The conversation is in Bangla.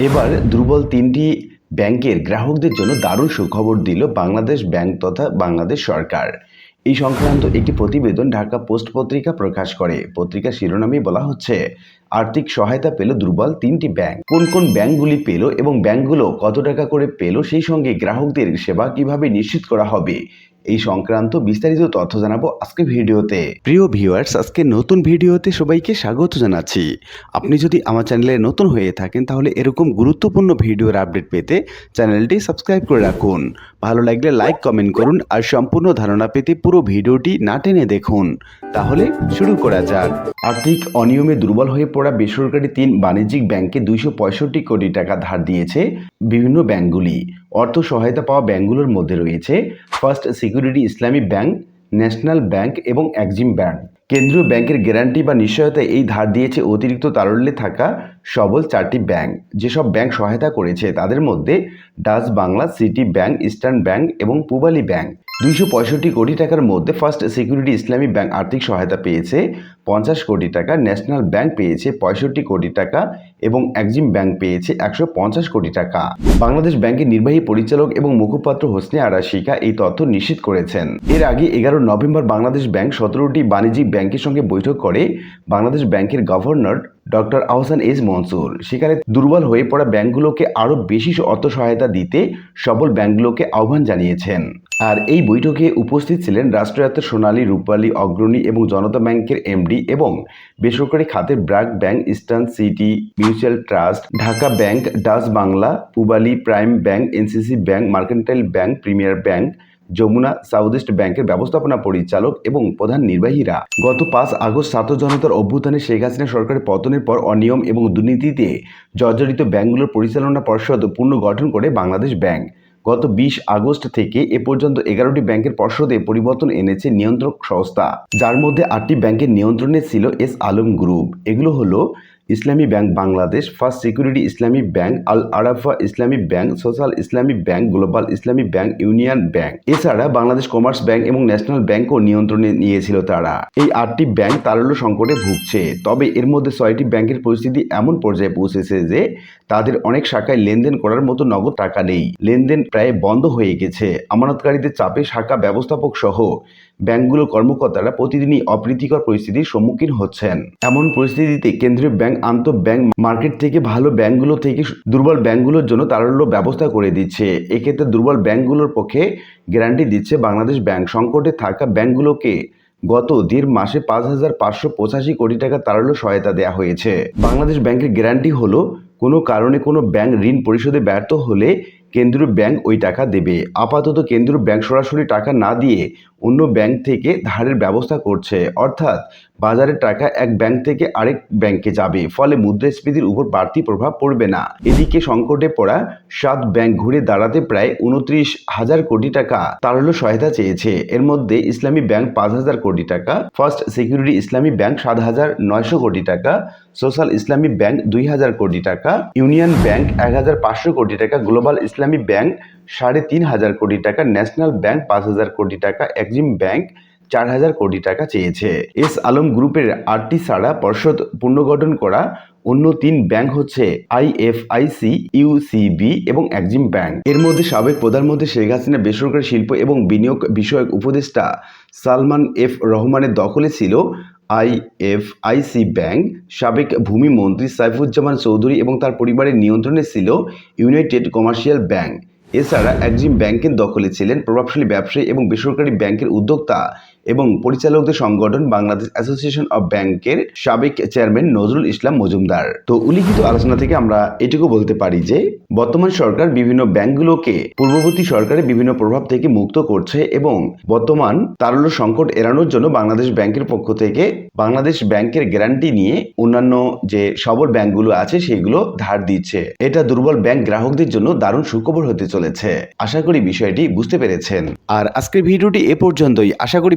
এবার দুর্বল তিনটি ব্যাংকের গ্রাহকদের জন্য দারুণ সুখবর দিল বাংলাদেশ ব্যাংক তথা বাংলাদেশ সরকার। এই সংক্রান্ত একটি প্রতিবেদন ঢাকা পোস্ট পত্রিকা প্রকাশ করে। পত্রিকা শিরোনামে বলা হচ্ছে, আর্থিক সহায়তা পেল দুর্বল তিনটি ব্যাংক। কোন কোন ব্যাংকগুলি পেল এবং ব্যাংকগুলো কত টাকা করে পেল সেই সঙ্গে গ্রাহকদের সেবা কীভাবে নিশ্চিত করা হবে? এই সংক্রান্ত বিস্তারিত তথ্য জানাব আজকে ভিডিওতে। প্রিয় ভিউয়ার্স আজকে নতুন ভিডিওতে সবাইকে স্বাগত জানাচ্ছি। আপনি যদি আমার চ্যানেলে নতুন হয়ে থাকেন, তাহলে এরকম গুরুত্বপূর্ণ ভিডিওর আপডেট পেতে চ্যানেলটি সাবস্ক্রাইব করে রাখুন। ভালো লাগলে লাইক কমেন্ট করুন আর সম্পূর্ণ ধারণা পেতে পুরো ভিডিওটি না টেনে দেখুন। তাহলে শুরু করা যাক। আর্থিক অনিয়মে দুর্বল হয়ে পড়া বেসরকারি তিন বাণিজ্যিক ব্যাংকে দুইশো পঁয়ষট্টি কোটি টাকা ধার দিয়েছে বিভিন্ন ব্যাংকগুলি। অর্থ সহায়তা পাওয়া ব্যাংকগুলোর মধ্যে রয়েছে first security Islami bank, national bank এবং একজিম ব্যাংক। কেন্দ্রীয় ব্যাংকের গ্যারান্টি বা নিশ্চয়তা এই ধার দিয়েছে অতিরিক্ত তারল্যে থাকা সবল চারটি ব্যাংক। যেসব ব্যাংক সহায়তা করেছে, তাদের মধ্যে Dutch Bangla, city bank, eastern bank এবং পূবালী ব্যাংক। দুইশো পঁয়ষট্টি কোটি টাকার মধ্যে ফার্স্ট সিকিউরিটি ইসলামী ব্যাংক আর্থিক সহায়তা পেয়েছে, পঞ্চাশ কোটি টাকা ন্যাশনাল ব্যাংক পেয়েছে, পঁয়ষট্টি কোটি টাকা এবং একজিম ব্যাংক পেয়েছে, একশো পঞ্চাশ কোটি টাকা। বাংলাদেশ ব্যাংকের নির্বাহী পরিচালক এবং মুখপাত্র হোসনে আরা শিকা এই তথ্য নিশ্চিত করেছেন। এর আগে এগারো নভেম্বর বাংলাদেশ ব্যাংক সতেরোটি বাণিজ্যিক ব্যাংকের সঙ্গে বৈঠক করে বাংলাদেশ ব্যাংকের governor doctor Ahsan S Mansur. সেখানে দুর্বল হয়ে পড়া ব্যাংকগুলোকে আরও বেশি অর্থ সহায়তা দিতে সবল ব্যাংকগুলোকে আহ্বান জানিয়েছেন। আর এই বৈঠকে উপস্থিত ছিলেন রাষ্ট্রায়ত্ত সোনালী রূপালী অগ্রণী এবং জনতা ব্যাংকের এমডি এবং বেসরকারি খাতের BRAC bank, eastern city, mutual trust, Dhaka bank, Dutch Bangla, Pubali prime bank, NCC bank, mercantile bank, premier bank Jamuna south east ব্যাংকের ব্যবস্থাপনা পরিচালক এবং প্রধান নির্বাহীরা। গত পাঁচ আগস্ট ছাত্র জনতার অভ্যুত্থানে শেখ হাসিনা সরকারের পতনের পর অনিয়ম এবং দুর্নীতিতে জর্জরিত ব্যাংকগুলোর পরিচালনা পর্ষদ পুনর্গঠন করে বাংলাদেশ ব্যাংক। গত বিশ আগস্ট থেকে এ পর্যন্ত এগারোটি ব্যাংকের পর্ষদে পরিবর্তন এনেছে নিয়ন্ত্রক সংস্থা, যার মধ্যে আটটি ব্যাংকের নিয়ন্ত্রণে ছিল এস আলম গ্রুপ। এগুলো হলো Islami bank Bangladesh, first security Islami bank, Al Arafah Islami bank, social Islami bank, global Islami bank, union bank. এছাড়া বাংলাদেশ কমার্স ব্যাংক এবং ন্যাশনাল ব্যাংকও নিয়ন্ত্রণে নিয়েছিল তারা। এই আটটি ব্যাংক তারল্য সংকটে ভুগছে। তবে এর মধ্যে ছয়টি ব্যাংকের পরিস্থিতি এমন পর্যায়ে পৌঁছেছে যে তাদের অনেক শাখায় লেনদেন করার মতো নগদ টাকা নেই। লেনদেন প্রায় বন্ধ হয়ে গেছে। আমানতকারীদের চাপে শাখা ব্যবস্থাপক সহ ব্যাংকগুলোর কর্মকর্তারা প্রতিদিনই অপ্রীতিকর পরিস্থিতির সম্মুখীন হচ্ছেন। এমন পরিস্থিতিতে কেন্দ্রীয় ব্যাংক আন্ত ব্যাংক মার্কেট থেকে ভালো ব্যাংকগুলো থেকে দুর্বল ব্যাংকগুলোর জন্য তারল্য ব্যবস্থা করে দিচ্ছে। এক্ষেত্রে দুর্বল ব্যাংকগুলোর পক্ষে গ্যারান্টি দিচ্ছে বাংলাদেশ ব্যাংক। সংকটে থাকা ব্যাংকগুলোকে গত দেড় মাসে পাঁচ হাজার পাঁচশো পঁচাশি কোটি টাকা তারল্য সহায়তা দেওয়া হয়েছে। বাংলাদেশ ব্যাংকের গ্যারান্টি হলো, কোনো কারণে কোনো ব্যাংক ঋণ পরিশোধে ব্যর্থ হলে কেন্দ্রীয় ব্যাংক ওই টাকা দেবে। আপাতত কেন্দ্রীয় ব্যাংক সরাসরি টাকা না দিয়ে অন্য ব্যাংক থেকে ধারের ব্যবস্থা করছে। অর্থাৎ বাজারের টাকা এক ব্যাংক থেকে আরেক ব্যাংকে যাবে, ফলে মুদ্রাস্ফীতির উপর বাড়তি প্রভাব পড়বে না। এদিকে সংকটে পড়া সাত ব্যাংক ঘুরে দাঁড়াতে প্রায় উনত্রিশ হাজার কোটি টাকা তার তারল্য সহায়তা চেয়েছে। এর মধ্যে ইসলামী ব্যাংক পাঁচ হাজার কোটি টাকা ফার্স্ট সিকিউরিটি ইসলামী ব্যাংক সাত হাজার নয়শো কোটি টাকা সোশ্যাল ইসলামী ব্যাংক দুই হাজার কোটি টাকা ইউনিয়ন ব্যাংক এক হাজার পাঁচশো কোটি টাকা গ্লোবাল ইসলামী ব্যাংক সাড়ে তিন হাজার কোটি টাকা ন্যাশনাল ব্যাংক পাঁচ হাজার কোটি টাকা এক্সিম ব্যাংক চার হাজার কোটি টাকা চেয়েছে। এস আলম গ্রুপের আটটি ছাড়া পর্ষদ পুনর্গঠন করা অন্য তিন ব্যাংক হচ্ছে আইএফআইসি ইউসিবি এবং এক্সিম ব্যাংক। এর মধ্যে সাবেক প্রধানমন্ত্রী শেখ হাসিনা বেসরকারি শিল্প এবং বিনিয়োগ বিষয়ক উপদেষ্টা সালমান এফ রহমানের দখলে ছিল আইএফআইসি ব্যাংক। সাবেক ভূমি মন্ত্রী সাইফুজ্জামান চৌধুরী এবং তার পরিবারের নিয়ন্ত্রণে ছিল ইউনাইটেড কমার্শিয়াল ব্যাংক। এছাড়া একজন ব্যাংকের দখলে ছিলেন প্রভাবশালী ব্যবসায়ী এবং বেসরকারি ব্যাংকের উদ্যোক্তা এবং পরিচালকদের সংগঠন বাংলাদেশ অ্যাসোসিয়েশন অব ব্যাংকের সাবেক চেয়ারম্যান নজরুল ইসলাম মজুমদার। তো উল্লিখিত আলোচনা থেকে আমরা এটুকু বলতে পারি যে, বর্তমান সরকার বিভিন্ন ব্যাংকগুলোকে পূর্ববর্তী সরকারের বিভিন্ন প্রভাব থেকে মুক্ত করছে এবং বর্তমান তারল্য সংকট এড়ানোর জন্য বাংলাদেশ ব্যাংকের পক্ষ থেকে বাংলাদেশ ব্যাংকের গ্যারান্টি নিয়ে অন্যান্য যে সবল ব্যাংকগুলো আছে সেগুলো ধার দিচ্ছে। এটা দুর্বল ব্যাংক গ্রাহকদের জন্য দারুণ সুখবর হতে চলেছে। আশা করি বিষয়টি বুঝতে পেরেছেন। আর আজকের ভিডিওটি এ পর্যন্তই। আশা করি